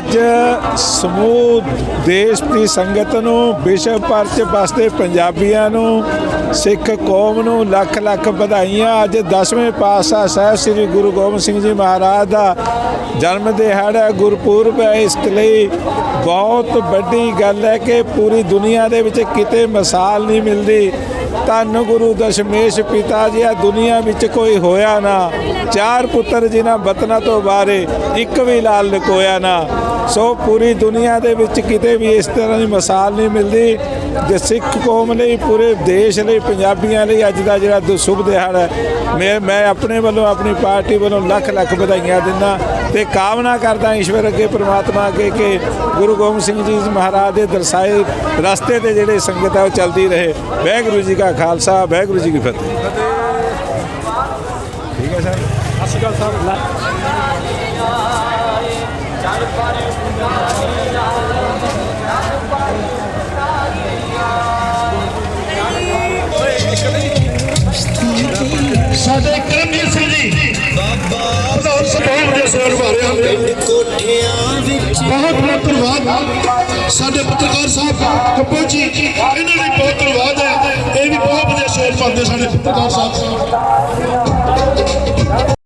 ਅੱਜ ਸਮੂਹ ਦੇਸ਼ ਦੀ ਸੰਗਤ ਨੂੰ ਵਿਸ਼ਵ ਭਰ ਚ ਵਸਦੇ ਪੰਜਾਬੀਆਂ ਨੂੰ ਸਿੱਖ ਕੌਮ ਨੂੰ ਲੱਖ ਲੱਖ ਵਧਾਈਆਂ। ਅੱਜ 10ਵੇਂ ਪਾਤਸ਼ਾਹ ਸਾਹਿਬ ਸ੍ਰੀ ਗੁਰੂ ਗੋਬਿੰਦ ਸਿੰਘ ਜੀ ਮਹਾਰਾਜ ਦਾ ਜਨਮ ਦਿਹਾੜਾ ਹੈ, ਗੁਰਪੁਰਬ ਹੈ। ਇਸ ਲਈ ਬਹੁਤ ਵੱਡੀ ਗੱਲ ਹੈ ਕਿ ਪੂਰੀ ਦੁਨੀਆ ਦੇ ਵਿੱਚ ਕਿਤੇ ਮਿਸਾਲ ਨਹੀਂ ਮਿਲਦੀ। ਧੰਨ ਗੁਰੂ ਦਸ਼ਮੇਸ਼ ਪਿਤਾ ਜੀ ਆ ਦੁਨੀਆ ਵਿੱਚ ਕੋਈ ਹੋਇਆ ਨਾ। ਚਾਰ ਪੁੱਤਰ ਜਿਨ੍ਹਾਂ ਬਤਨਾ ਤੋਂ ਬਾਰੇ ਇੱਕ ਵੀ ਲਾਲ ਲਕੋਇਆ ਨਾ। ਸੋ ਪੂਰੀ ਦੁਨੀਆ ਦੇ ਵਿੱਚ ਕਿਤੇ ਵੀ ਇਸ ਤਰ੍ਹਾਂ ਦੀ ਮਿਸਾਲ ਨਹੀਂ ਮਿਲਦੀ ਜੇ ਸਿੱਖ ਕੌਮ ਲਈ ਪੂਰੇ ਦੇਸ਼ ਲਈ ਪੰਜਾਬੀਆਂ ਲਈ ਅੱਜ ਦਾ ਜਿਹੜਾ ਦੁ- ਸ਼ੁਭ ਦਿਹਾੜਾ ਹੈ ਮੈਂ ਮੈਂ ਆਪਣੇ ਵੱਲੋਂ ਆਪਣੀ ਪਾਰਟੀ ਵੱਲੋਂ ਲੱਖ ਲੱਖ ਵਧਾਈਆਂ ਦਿੰਦਾ ਤੇ ਕਾਮਨਾ ਕਰਦਾ ਈਸ਼ਵਰ ਅੱਗੇ ਪ੍ਰਮਾਤਮਾ ਅੱਗੇ ਕਿ ਗੁਰੂ ਗੋਬਿੰਦ ਸਿੰਘ ਜੀ ਮਹਾਰਾਜ ਦੇ ਦਰਸਾਏ ਰਸਤੇ ਤੇ ਜਿਹੜੇ ਸੰਗਤ ਹੈ ਉਹ ਚੱਲਦੀ ਰਹੇ। ਵਾਹਿਗੁਰੂ ਜੀ ਕਾ ਖਾਲਸਾ ਵਾਹਿਗੁਰੂ ਜੀ ਕੀ ਫਤਿਹ। ਠੀਕ ਹੈ ਸਰ। ਸਾਡੇ ਕਰਮਜੀਤ ਸਿੰਘ ਜੀ। ਬਹੁਤ ਸਤਿਕਾਰ ਦੇ ਸਰ ਭਾਰਿਆ ਬਹੁਤ ਬਹੁਤ ਧੰਨਵਾਦ। ਸਾਡੇ ਪੱਤਰਕਾਰ ਸਾਹਿਬ, ਕੱਪੋ ਜੀ, ਇਹਨਾਂ ਲਈ ਬਹੁਤ ਧੰਨਵਾਦ ਹੈ। ਇਹ ਵੀ ਬਹੁਤ ਵਧੀਆ ਸ਼ੇਰ ਪਾਉਂਦੇ ਸਾਡੇ ਪੱਤਰਕਾਰ ਸਾਹਿਬ।